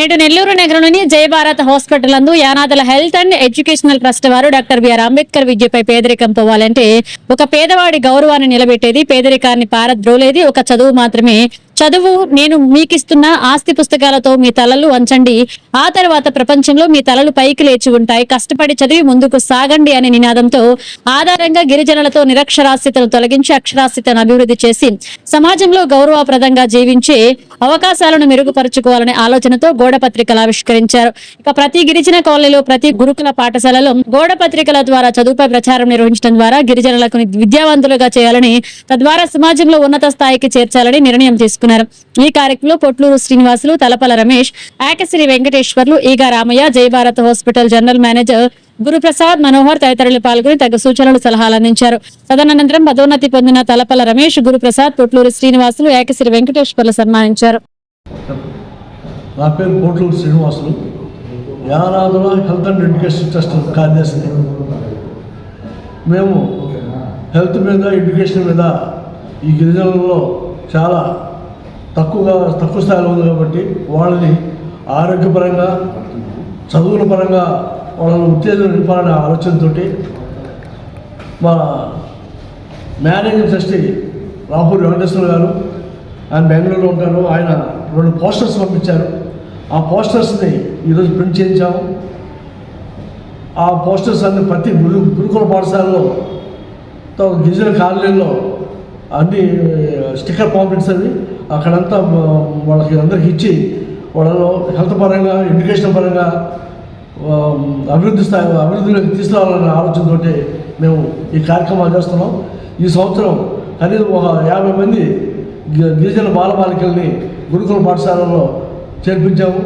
నేడు నెల్లూరు నగరంలోని జయభారత్ హాస్పిటల్ నందు యానాదుల హెల్త్ అండ్ ఎడ్యుకేషనల్ ట్రస్ట్ వారు డాక్టర్ బిఆర్ అంబేద్కర్ విద్యపై పేదరికం పోవాలంటే ఒక పేదవాడి గౌరవాన్ని నిలబెట్టేది పేదరికాన్ని పారద్రోలేది ఒక చదువు మాత్రమే. చదువు నేను మీకిస్తున్న ఆస్తి పుస్తకాలతో మీ తలలు వంచండి. ఆ తర్వాత ప్రపంచంలో మీ తలలు పైకి లేచి ఉంటాయి. కష్టపడి చదివి ముందుకు సాగండి అనే నినాదంతో ఆధారంగా గిరిజనులతో నిరక్షరాస్యతను తొలగించి అక్షరాస్యతను అభివృద్ధి చేసి సమాజంలో గౌరవప్రదంగా జీవించే అవకాశాలను మెరుగుపరుచుకోవాలనే ఆలోచనతో గోడ పత్రికలు ఆవిష్కరించారు. ఇక ప్రతి గిరిజన కాలనీలో ప్రతి గురుకుల పాఠశాలలో గోడ పత్రికల ద్వారా చదువుపై ప్రచారం నిర్వహించడం ద్వారా గిరిజనులకు విద్యావంతులుగా చేయాలని తద్వారా సమాజంలో ఉన్నత స్థాయికి చేర్చాలని నిర్ణయం తీసుకున్నారు. పాల్గొన్నారు ఈ కార్యక్రమంలో పొట్లూరు శ్రీనివాసులు తలపల రమేష్ ఆకశ్రీ వెంకటేశ్వర్లు ఈగా Ramayya Jayabharat hospital general manager Guruprasad Manohar తదితరులు పాల్గొని తగు సూచనలు సలహాలు అందించారు. తదనంతరం పదోన్నతి పొందిన తలపల రమేష్ గురుప్రసాద్ పొట్లూరు శ్రీనివాసులు ఏకశ్రీ వెంకటేశ్వర్లు సన్మానించారు. నా పేరు కోట్లూరు శ్రీనివాసులు. యానాదుల హెల్త్ అండ్ ఎడ్యుకేషన్ ట్రస్ట్ కార్యదర్శిని మేము హెల్త్ మీద ఎడ్యుకేషన్ మీద ఈ గిరిజనులలో చాలా తక్కువగా తక్కువ స్థాయిలో ఉంది కాబట్టి వాళ్ళని ఆరోగ్యపరంగా చదువుల పరంగా వాళ్ళని ఉత్తేజం నింపాలనే ఆలోచనతో మా మేనేజింగ్ ట్రస్టీ రాపూరి వెంకటేశ్వర గారు ఆయన బెంగళూరులో ఉంటారు. ఆయన రెండు పోస్టర్స్ పంపించారు. ఆ పోస్టర్స్ని ఈరోజు ప్రింట్ చేయించాము. ఆ పోస్టర్స్ అన్ని ప్రతి గురు గురుకుల పాఠశాలలో తో గిరిజన కాలనీల్లో అన్ని స్టిక్కర్ పాంప్లెట్స్ అవి అక్కడంతా వాళ్ళకి అందరికి ఇచ్చి వాళ్ళలో హెల్త్ పరంగా ఎడ్యుకేషన్ పరంగా అభివృద్ధి స్థాయి అభివృద్ధిలోకి తీసుకురావాలనే ఆలోచనతో మేము ఈ కార్యక్రమాలు చేస్తున్నాం. ఈ సంవత్సరం కనీసం ఒక యాభై మంది గిరిజన బాలబాలికల్ని గురుకుల పాఠశాలలో చేర్పించాము.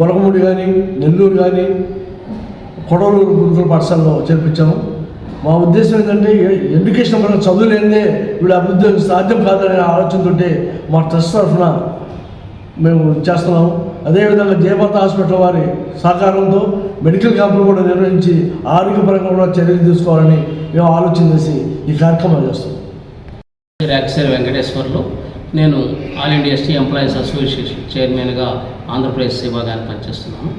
వరకముడి కానీ నెల్లూరు కానీ కొడవలూరు గురుకుల పాఠశాలలో చేర్పించాము. మా ఉద్దేశం ఏంటంటే ఎడ్యుకేషన్ పరంగా చదువు లేనిదే వీళ్ళ అభివృద్ధి సాధ్యం కాదనే ఆలోచనతోటి మా ట్రస్ట్ తరఫున మేము చేస్తున్నాము అదేవిధంగా జయభర్త హాస్పిటల్ వారి సహకారంతో మెడికల్ క్యాంపులు కూడా నిర్వహించి ఆరోగ్యపరంగా కూడా చర్యలు తీసుకోవాలని మేము ఆలోచన చేసి ఈ కార్యక్రమాలు చేస్తాం రాక్షరి వెంకటేశ్వర్లు నేను all India ST employees association చైర్మన్గా ఆంధ్రప్రదేశ్ విభాగాన్ని పనిచేస్తున్నాను.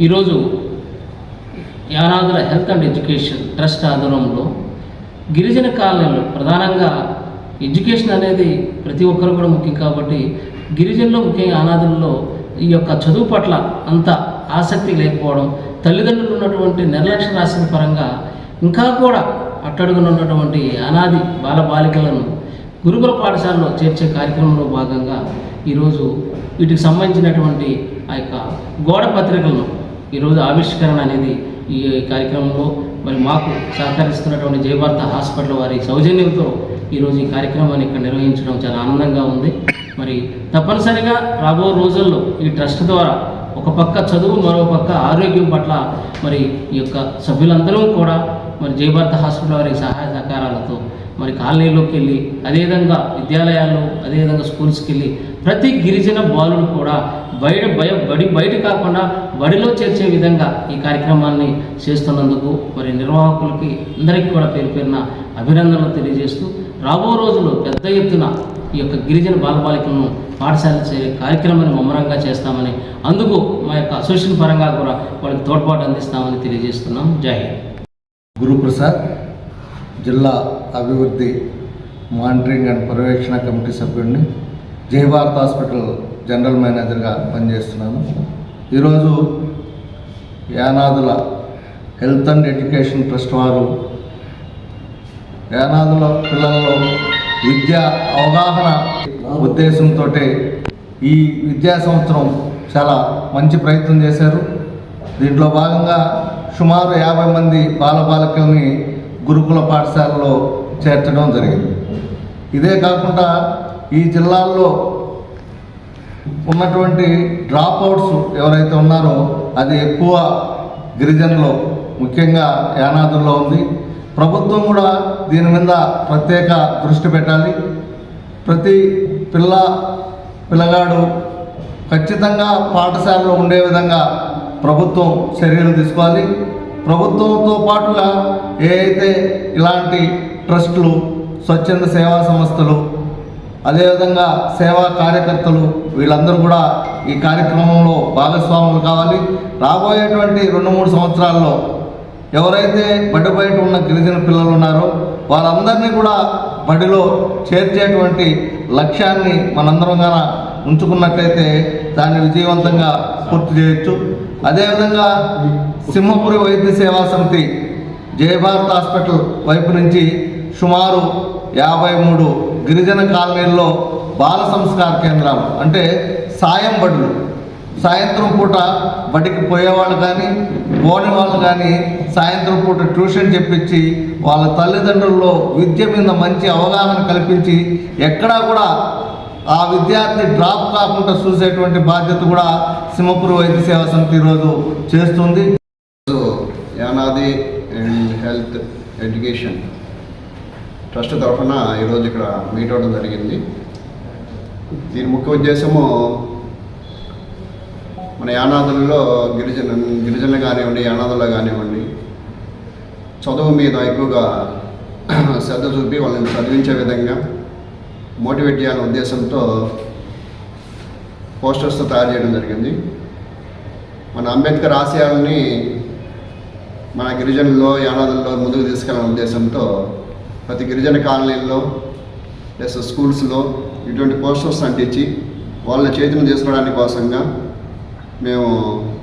ఈరోజు యానాదుల హెల్త్ అండ్ ఎడ్యుకేషన్ ట్రస్ట్ ఆధ్వర్యంలో గిరిజన కాలనీలో ప్రధానంగా ఎడ్యుకేషన్ అనేది ప్రతి ఒక్కరు కూడా ముఖ్యం కాబట్టి గిరిజనులు ముఖ్యంగా అనాథుల్లో ఈ యొక్క చదువు పట్ల అంత ఆసక్తి లేకపోవడం తల్లిదండ్రులు ఉన్నటువంటి నిర్లక్ష్య రాసిన పరంగా ఇంకా కూడా అట్టడుగున ఉన్నటువంటి అనాది బాలబాలికలను గురుకుల పాఠశాలలో చేర్చే కార్యక్రమంలో భాగంగా ఈరోజు వీటికి సంబంధించినటువంటి ఆ యొక్క గోడ పత్రికలను ఈరోజు ఆవిష్కరణ అనేది ఈ కార్యక్రమంలో మరి మాకు సహకరిస్తున్నటువంటి జయభారత హాస్పిటల్ వారి సౌజన్యంతో ఈరోజు ఈ కార్యక్రమాన్ని ఇక్కడ నిర్వహించడం చాలా ఆనందంగా ఉంది. మరి తప్పనిసరిగా రాబో రోజుల్లో ఈ ట్రస్ట్ ద్వారా ఒక పక్క చదువు మరో పక్క ఆరోగ్యం పట్ల మరి ఈ యొక్క సభ్యులందరూ కూడా మరి జయభారత హాస్పిటల్ వారి సహాయ సహకారాలతో మరి కాలనీలోకి వెళ్ళి అదేవిధంగా విద్యాలయాల్లో అదేవిధంగా స్కూల్స్కి వెళ్ళి ప్రతి గిరిజన బాలుడు కూడా బయట భయ బడి బయట కాకుండా బడిలో చేర్చే విధంగా ఈ కార్యక్రమాన్ని చేస్తున్నందుకు మరి నిర్వాహకులకి అందరికీ కూడా పేరు పేరున అభినందనలు తెలియజేస్తూ రాబో రోజుల్లో పెద్ద ఎత్తున ఈ యొక్క గిరిజన బాలబాలికలను పాఠశాల చేరే కార్యక్రమాన్ని ముమ్మరంగా చేస్తామని అందుకు మా యొక్క అసోసియేషన్ పరంగా కూడా వాళ్ళకి తోడ్పాటు అందిస్తామని తెలియజేస్తున్నాం. జై హింద్. గురుప్రసాద్ జిల్లా అభివృద్ధి మానిటరింగ్ అండ్ పర్యవేక్షణ కమిటీ సభ్యుడిని జయభారత్ హాస్పిటల్ జనరల్ మేనేజర్గా పనిచేస్తున్నాను. ఈరోజు యానాదుల హెల్త్ అండ్ ఎడ్యుకేషన్ ట్రస్ట్ వారు యానాదుల పిల్లల్లో విద్యా అవగాహన ఉద్దేశంతో ఈ విద్యా సంవత్సరం చాలా మంచి ప్రయత్నం చేశారు. దీంట్లో భాగంగా సుమారు యాభై మంది బాలబాలికల్ని గురుకుల పాఠశాలలో చేర్చడం జరిగింది. ఇదే కాకుండా ఈ జిల్లాల్లో ఉన్నటువంటి డ్రాప్ అవుట్స్ ఎవరైతే ఉన్నారో అది ఎక్కువ గిరిజనులు ముఖ్యంగా యానాదుల్లో ఉంది. ప్రభుత్వం కూడా దీని మీద ప్రత్యేక దృష్టి పెట్టాలి. ప్రతి పిల్ల పిల్లగాడు ఖచ్చితంగా పాఠశాలలో ఉండే విధంగా ప్రభుత్వం చర్యలు తీసుకోవాలి. ప్రభుత్వంతో పాటుగా ఏ అయితే ఇలాంటి ట్రస్టులు స్వచ్ఛంద సేవా సంస్థలు అదేవిధంగా సేవా కార్యకర్తలు వీళ్ళందరూ కూడా ఈ కార్యక్రమంలో భాగస్వాములు కావాలి. రాబోయేటువంటి రెండు మూడు సంవత్సరాల్లో ఎవరైతే బడి బయట ఉన్న గిరిజన పిల్లలు ఉన్నారో వాళ్ళందరినీ కూడా బడిలో చేర్చేటువంటి లక్ష్యాన్ని మనందరం కన ఉంచుకున్నట్లయితే దాన్ని విజయవంతంగా పూర్తి చేయొచ్చు. అదేవిధంగా సింహపురి వైద్య సేవా సమితి జయభారత్ హాస్పిటల్ వైపు నుంచి సుమారు యాభై మూడు గిరిజన కాలనీల్లో బాల సంస్కార కేంద్రాలు అంటే సాయం బడులు. సాయంత్రం పూట బడికి పోయేవాళ్ళు కానీ పోని వాళ్ళు కానీ సాయంత్రం పూట ట్యూషన్ చెప్పించి వాళ్ళ తల్లిదండ్రుల్లో విద్య మీద మంచి అవగాహన కల్పించి ఎక్కడా కూడా ఆ విద్యార్థి డ్రాప్ కాకుండా చూసేటువంటి బాధ్యత కూడా సింహపురం వైద్య సేవా సమితి ఈరోజు చేస్తుంది. Yanadi and health education trust తరఫున ఈరోజు ఇక్కడ మీట్ అవడం జరిగింది. దీని ముఖ్య ఉద్దేశము మన యానాదులలో గిరిజన గిరిజనులు కానివ్వండి యానాదుల్లో కానివ్వండి చదువు మీద ఎక్కువగా శ్రద్ధ చూపి వాళ్ళని చదివించే విధంగా మోటివేట్ చేయాలనే ఉద్దేశంతో పోస్టర్స్తో తయారు చేయడం జరిగింది. మన అంబేద్కర్ ఆశయాలని మన గిరిజనుల్లో యానాదుల్లో ముందుకు తీసుకెళ్ళాలనే ఉద్దేశంతో ప్రతి గిరిజన కాలనీల్లో ప్లస్ స్కూల్స్లో ఇటువంటి పోస్టర్స్ అంటించి వాళ్ళ చేతిని తీసుకోవడానికి కోసంగా మేము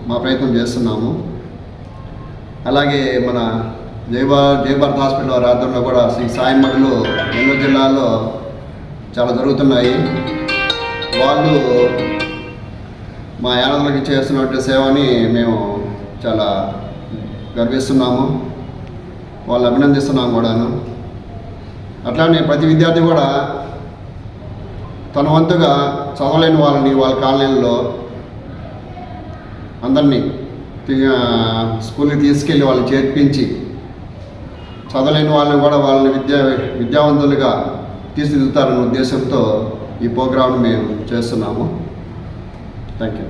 మా ప్రయత్నం చేస్తున్నాము. అలాగే మన జయభా జయభారత్ హాస్పిటల్ వారి ఆధ్వర్యంలో కూడా శ్రీ సాయం బడులు ఎన్నో జిల్లాలో చాలా జరుగుతున్నాయి. వాళ్ళు మా యానదులకి చేస్తున్నటువంటి సేవని మేము చాలా గర్విస్తున్నాము. వాళ్ళు అభినందిస్తున్నాము కూడాను. అట్లానే ప్రతి విద్యార్థి కూడా తన వంతుగా చదవలేని వాళ్ళని వాళ్ళ కాలనీల్లో అందరినీ స్కూల్కి తీసుకెళ్ళి వాళ్ళని చేర్పించి చదవలేని వాళ్ళని కూడా వాళ్ళని విద్యా విద్యావంతులుగా తీర్చిదిద్దుతారనే ఉద్దేశంతో ఈ ప్రోగ్రాంను మేము చేస్తున్నాము. Thank you